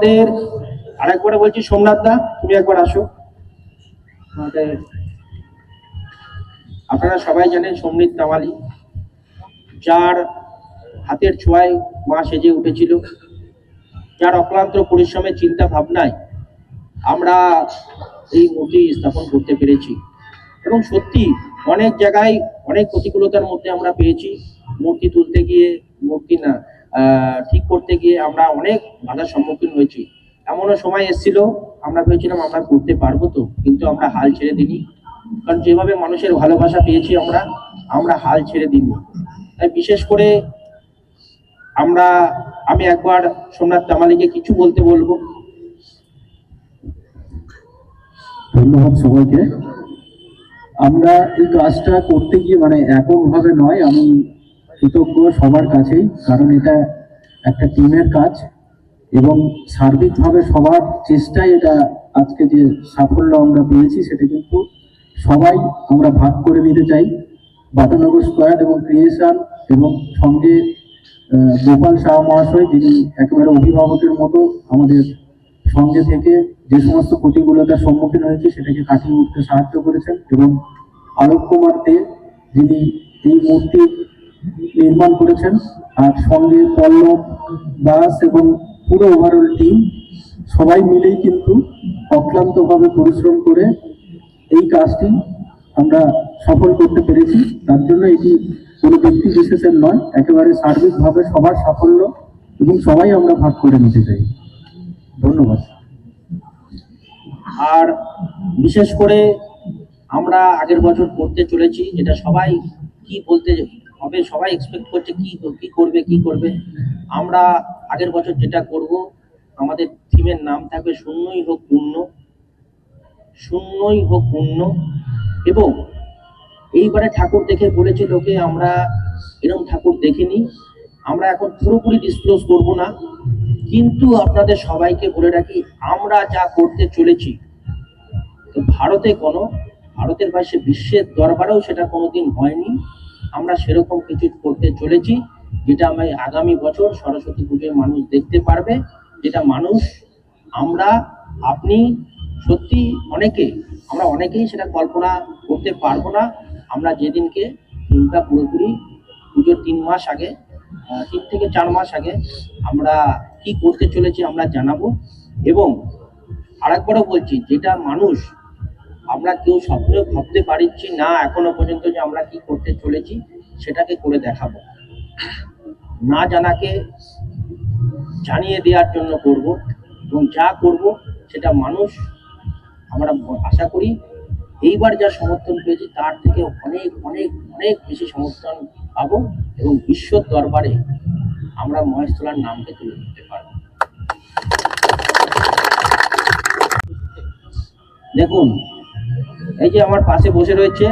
আমাদের, আরেকবার বলছি সোমনাথ দা, তুমি একবার আসো। আমাদের, আপনারা সবাই জানেন সমৃদ্ধ তামালি যার হাতের ছোঁয়ায় মা সেজে উঠেছিল। যার অক্লান্ত পরিশ্রমের চিন্তা ভাবনায় আমরা এই মূর্তি স্থাপন করতে পেরেছি। এবং সত্যি অনেক জায়গায় অনেক প্রতিকূলতার মধ্যে আমরা পেয়েছি। মূর্তি তুলতে গিয়ে মূর্তি না ঠিক করতে গিয়ে আমরা অনেক বাধার সম্মুখীন হয়েছি। এমনও সময় এসেছিল, আমরা ভেবেছিলাম আমরা করতে পারব তো, কিন্তু আমরা হাল ছেড়ে দিইনি। কারণ যেভাবে মানুষের ভালোবাসা পেয়েছি আমরা আমরা হাল ছেড়ে দিইনি। তাই বিশেষ করে আমরা, আমি একবার সোমনাথ তামালিকে কিছু বলতে বলব। ধন্যবাদ সবাইকে। আমরা এই কাজটা করতে গিয়ে মানে এককভাবে নয়, আমি কৃতজ্ঞ সবার কাছেই, কারণ এটা একটা টিমের কাজ এবং সার্বিকভাবে সবার চেষ্টায় এটা আজকে যে সাফল্য আমরা পেয়েছি সেটা কিন্তু সবাই আমরা ভাগ করে নিতে চাই। বাটানগর স্কোয়াড এবং ক্রিয়েশন এবং সঙ্গে গোপাল শাহ মহাশয়, যিনি একেবারে অভিভাবকের মতো আমাদের সঙ্গে থেকে যে সমস্ত প্রতিকূলতার সম্মুখীন হয়েছে সেটাকে কাটিয়ে উঠতে সাহায্য করেছেন এবং আলোক কুমার দে, যিনি এই মূর্তি নির্মাণ করেছেন। আর সঙ্গে পল্লব দাস এবং পুরো ওভারঅল টিম সবাই মিলেই কিন্তু অক্লান্তভাবে পরিশ্রম করে এই কাজটি আমরা সফল করতে পেরেছি। তার জন্য এটি কোনো ব্যক্তি বিশেষের নয়, একেবারে সার্বিকভাবে সবার সাফল্য এবং সবাই আমরা ভাগ করে নিতে চাই। ধন্যবাদ। আর বিশেষ করে আমরা আগের বছর করতে চলেছি, যেটা সবাই কি বলতে হবে, সবাই এক্সপেক্ট করছে কি কি করবে কি করবে। আমরা আগের বছর যেটা করব, আমাদের থিমের নাম থাকবে শূন্যই হোক পূর্ণ, শূন্যই হোক পূর্ণ। এবং এইবারে ঠাকুর দেখে বলেছে লোকে, আমরা এরকম ঠাকুর দেখিনি। আমরা এখন পুরোপুরি ডিসক্লোজ করব না। কিন্তু আপনাদের সবাইকে বলে রাখি, আমরা যা করতে চলেছি ভারতে কোনো, ভারতের পাশে বিশ্বের দরবারেও সেটা কোনোদিন হয়নি। আমরা সেরকম কিছু করতে চলেছি, যেটা আমি আগামী বছর সরস্বতী পুজোয় মানুষ দেখতে পারবে, যেটা মানুষ, আমরা, আপনি, সত্যি অনেকে, আমরা অনেকেই সেটা কল্পনা করতে পারব না। আমরা যেদিনকে থিমটা পুরোপুরি পুজোর তিন মাস আগে তিন থেকে চার মাস আগে আমরা কি করতে চলেছি আমরা জানাব। এবং আরেকবারও বলছি, যেটা মানুষ আমরা কেউ স্বপ্নেও ভাবতে পারছি না এখনও পর্যন্ত যে আমরা কি করতে চলেছি, সেটাকে করে দেখাবো। না জানাকে জানিয়ে দেওয়ার জন্য করব এবং যা করব সেটা মানুষ আমরা আশা করি এইবার যা সমর্থন পেয়েছি তার থেকে অনেক অনেক অনেক বেশি সমর্থন পাবো এবং বিশ্ব দরবারে আমরা মহেশতলার নামকে তুলে ধরতে পারব। দেখুন এই যে আমার পাশে বসে রয়েছে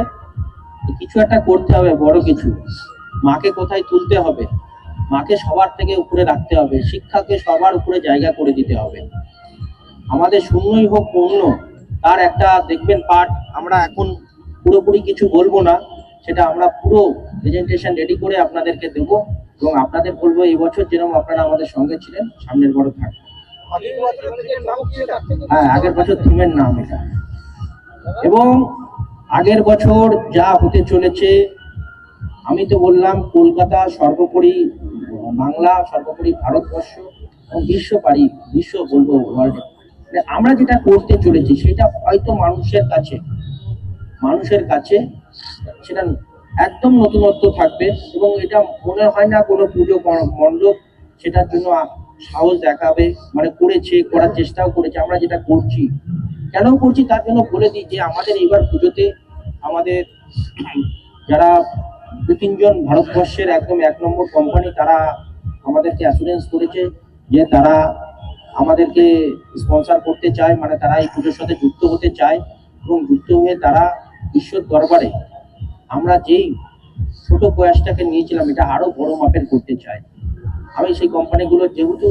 কিছু একটা করতে হবে বড় কিছু। মাকে কোথায় তুলতে হবে? মাকে সবার থেকে উপরে রাখতে হবে শিক্ষাকে সবার উপরে জায়গা করে দিতে হবে। আমাদের শূন্যই হোক পূর্ণ তার একটা দেখবেন পার্ট আমরা এখন পুরোপুরি কিছু বলব না সেটা আমরা পুরো প্রেজেন্টেশন রেডি করে আপনাদেরকে দেবো এবং আপনাদের বলব এই বছর যেরকম আপনারা আমাদের সঙ্গে ছিলেন সামনের বড় থাকবে হ্যাঁ আগের বছর থিমের নাম এটা। এবং আগের বছর যা হতে চলেছে, আমি তো বললাম কলকাতা সর্বোপরি, বাংলা সর্বোপরি ভারতবর্ষ এবং বিশ্ব পারি, বিশ্ব বলব ওয়ার্ল্ডে আমরা যেটা করতে চলেছি, সেটা হয়তো মানুষের কাছে মানুষের কাছে সেটা একদম নতুনত্ব থাকবে এবং এটা মনে হয় না কোনো পুজো মণ্ডপ সেটার জন্য সাহস দেখাবে মানে করেছে, করার চেষ্টাও করেছে, আমরা যেটা করছি। কেন করছি তার জন্য বলে দিই যে আমাদের এবার পুজোতে আমাদের যারা দু তিনজন ভারতবর্ষের একদম এক নম্বর কোম্পানি তারা আমাদেরকে অ্যাসুরেন্স করেছে যে তারা আমাদেরকে স্পন্সর করতে চায় মানে তারা এই পুজোর সাথে যুক্ত হতে চায় এবং যুক্ত হয়ে তারা বিশ্বর দরবারে আমরা যেই ছোট প্রয়াসটাকে নিয়েছিলাম, এটা আরও বড় মাপের করতে চাই। আমি সেই কোম্পানিগুলো যেহেতু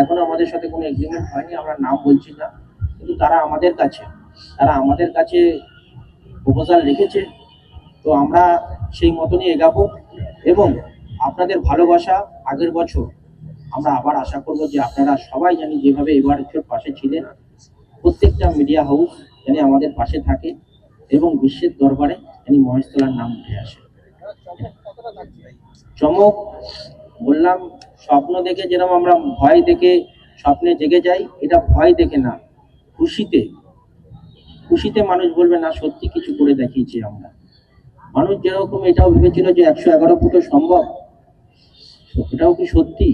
এখনও আমাদের সাথে কোনো এগ্রিমেন্ট হয়নি, আমরা নাম বলছি না। কিন্তু তারা আমাদের কাছে, তারা আমাদের কাছে প্রপোজাল রেখেছে। তো আমরা সেই মতনই এগাবো এবং আপনাদের ভালোবাসা আগের বছর আমরা আবার আশা করব যে আপনারা সবাই জানি যেভাবে এবার পাশে ছিলেন। প্রত্যেকটা মিডিয়া হাউস জানি আমাদের পাশে থাকে এবং বিশ্বের দরবারে জানি মহেশতলার নাম উঠে আসে। চমক, বললাম, স্বপ্ন দেখে যেরকম আমরা ভয় দেখে স্বপ্নে জেগে যাই, এটা ভয় দেখে না। খুশিতে খুশিতে মানুষ বলবে, না, সত্যি কিছু করে দেখিয়েছি আমরা। মানুষ যেরকম এটাও ভেবেছিল যে একশো এগারো ফুটও সম্ভব, এটাও কি সত্যি?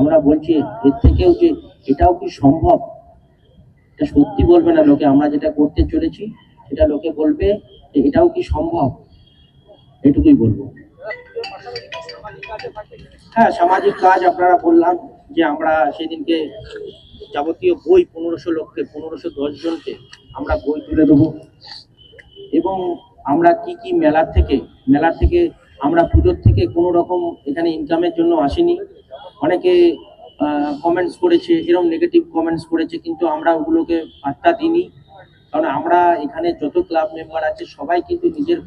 আমরা বলছি, এর থেকেও যে এটাও কি সম্ভব? এটা সত্যি বলবে না লোকে। আমরা যেটা করতে চলেছি, সেটা লোকে বলবে যে এটাও কি সম্ভব? এটুকুই বলব। হ্যাঁ সামাজিক কাজ আপনারা বললাম যে আমরা সেদিনকে যাবতীয় বই পনেরোশো লক্ষে পনেরোশো দশ জনকে আমরা বই তুলে দেবো। এবং আমরা কি কি মেলার থেকে মেলার থেকে আমরা পুজোর থেকে কোনো রকম এখানে ইনকামের জন্য আসিনি। অনেকে কমেন্টস করেছে এরকম নেগেটিভ কমেন্টস করেছে, কিন্তু আমরা ওগুলোকে পাত্তা দিইনি। কারণ আমরা এখানে যত ক্লাব মেম্বার আছে, সবাই কিন্তু নিজের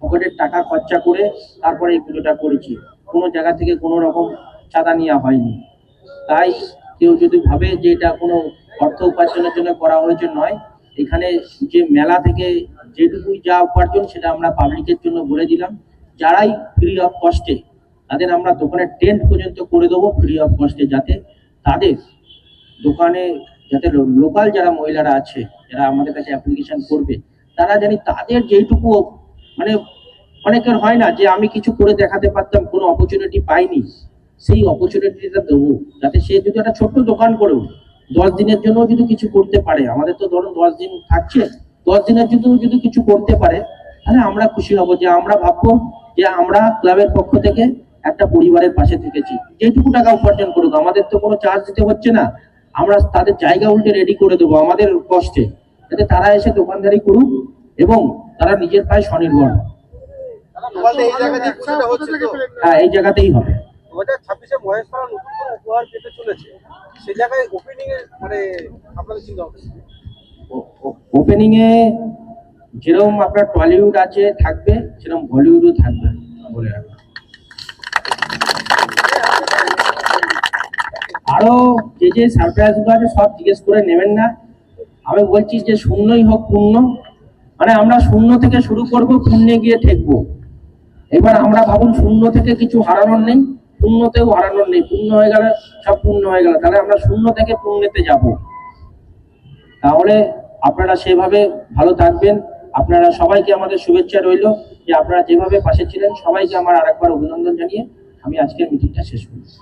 পকেটের টাকা খরচা করে তারপরে এই পুজোটা করেছি। কোনো জায়গা থেকে কোনো রকম চাঁদা নেওয়া হয়নি। তাই কেউ যদি ভাবে যে এটা কোনো অর্থ উপার্জনের জন্য করা হয়েছে নয়, এখানে যে মেলা থেকে যেটুকুই যা উপার্জন সেটা আমরা পাবলিকের জন্য বলে দিলাম। যারাই ফ্রি অফ কস্টে তাদের আমরা দোকানে টেন্ট পর্যন্ত করে দেবো ফ্রি অফ কস্টে যাতে তাদের দোকানে যাতে লোকাল যারা মহিলারা আছে, যারা আমাদের কাছে অ্যাপ্লিকেশন করবে, তারা জানি তাদের যেইটুকু মানে অনেকের হয় না যে আমি কিছু করে দেখাতে পারতাম, কোনো অপরচুনিটি পাইনি। সেই অপরচুনিটিটা দেবো। যাতে সে যদি একটা ছোট্ট দোকান করেও দশ দিনের জন্য যদি কিছু করতে পারে আমাদের তো ধরুন দশ দিন থাকছে দশ দিনের জন্য যদি কিছু করতে পারে তাহলে আমরা খুশি হব যে আমরা ভাববো যে আমরা ক্লাবের পক্ষ থেকে একটা পরিবারের পাশে থেকেছি। যেটুকু টাকা উপার্জন করুক আমাদের তো কোনো চার্জ দিতে হচ্ছে না। আমরা তাদের জায়গা উল্টে রেডি করে দেবো আমাদের কষ্টে। যাতে তারা এসে দোকানদারি করুক এবং তারা নিজের পায়ে স্বনির্ভর হ্যাঁ এই জায়গাতেই হবে। দু হাজার ছাব্বিশে মহেশ পাড়া নতুন করে পেতে চলেছে, সেই জায়গায় ওপেনিং মানে আপনাদের চিন্তা ভাবনা? ওপেনিং এ যেরকম আপনার টলিউড আছে থাকবে, সেরকম বলিউডও থাকবে, বলে রাখলাম। আরও যে যে সারপ্রাইজগুলো আছে সব জিজ্ঞেস করে নেবেন না। আমি বলছি যে শূন্যই হোক পূর্ণ মানে আমরা শূন্য থেকে শুরু করব পুণ্যে গিয়ে ঠেকবো। এবার আমরা ভাবুন শূন্য থেকে কিছু হারানোর নেই। পুণ্যতেও হারানোর নেই, পুণ্য হয়ে গেলে সব পূর্ণ হয়ে গেল। তাহলে আমরা শূন্য থেকে পুণ্যতে যাব। তাহলে আপনারা সেভাবে ভালো থাকবেন। আপনারা সবাইকে আমাদের শুভেচ্ছা রইল যে আপনারা যেভাবে পাশে ছিলেন, সবাইকে আমার আরেকবার অভিনন্দন জানিয়ে আমি আজকের মিটিংটা শেষ করছি।